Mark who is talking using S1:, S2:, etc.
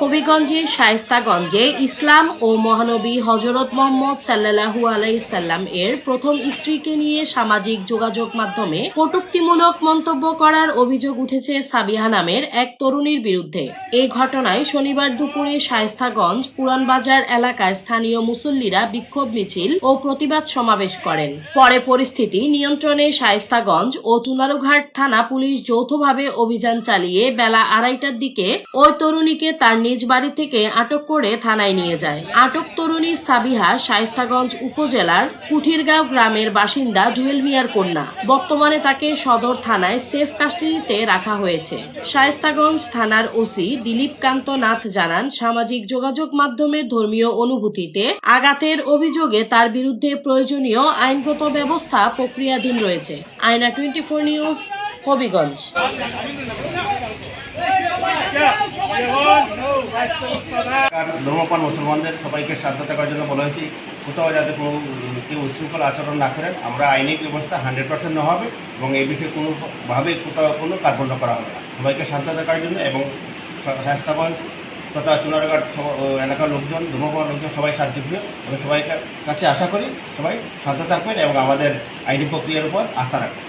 S1: হবিগঞ্জের শায়েস্তাগঞ্জে ইসলাম ও মহানবী হজরত মোহাম্মদ সাল্লাল্লাহু আলাইসাল্লাম এর প্রথম স্ত্রীকে নিয়ে সামাজিক যোগাযোগ মাধ্যমে কটূক্তিমূলক মন্তব্য করার অভিযোগ উঠেছে সাবিহা নামের এক তরুণীর বিরুদ্ধে। এই ঘটনায় শনিবার দুপুরে শায়েস্তাগঞ্জ পুরানবাজার এলাকায় স্থানীয় মুসল্লিরা বিক্ষোভ মিছিল ও প্রতিবাদ সমাবেশ করেন। পরে পরিস্থিতি নিয়ন্ত্রণে শায়েস্তাগঞ্জ ও চুনারুঘাট থানা পুলিশ যৌথভাবে অভিযান চালিয়ে বেলা আড়াইটার দিকে ওই তরুণীকে তার নিজ বাড়ি থেকে আটক করে থানায় নিয়ে যায় আটক তরুণী সাবিহা শায়েস্তাগঞ্জ উপজেলার কুঠিরগাঁও গ্রামের বাসিন্দা জুয়েল মিয়ার কন্যা বর্তমানে তাকে সদর থানায় সেফ কাস্টডিতে রাখা হয়েছে শায়েস্তাগঞ্জ থানার ওসি দিলীপ কান্ত নাথ জানান সামাজিক যোগাযোগ মাধ্যমে ধর্মীয় অনুভূতিতে আঘাতের অভিযোগে তার বিরুদ্ধে প্রয়োজনীয় আইনগত ব্যবস্থা প্রক্রিয়াধীন রয়েছে Ayna twenty four news Habiganj
S2: আর মুসলমানদের সবাইকে সাবধান থাকার জন্য বলা হয়েছি, কোথাও যাতে কোনো কেউ উশৃঙ্খল আচরণ না করেন, আমরা আইনি ব্যবস্থা হান্ড্রেড পার্সেন্ট নেওয়া হবে এবং এই বিষয়ে কোনোভাবে কোথাও কোনো কার্পণ্য করা হবে না। সবাইকে শান্ত থাকার জন্য এবং স্বাস্থ্যগঞ্জ তথা চুনারঘাট এলাকার লোকজন ধর্মপান লোকজন সবাই শান্তিপ্রিয় এবং সবাইকে কাছে আশা করি সবাই শান্ত থাকবেন এবং আমাদের আইনি প্রক্রিয়ার উপর আস্থা রাখবেন।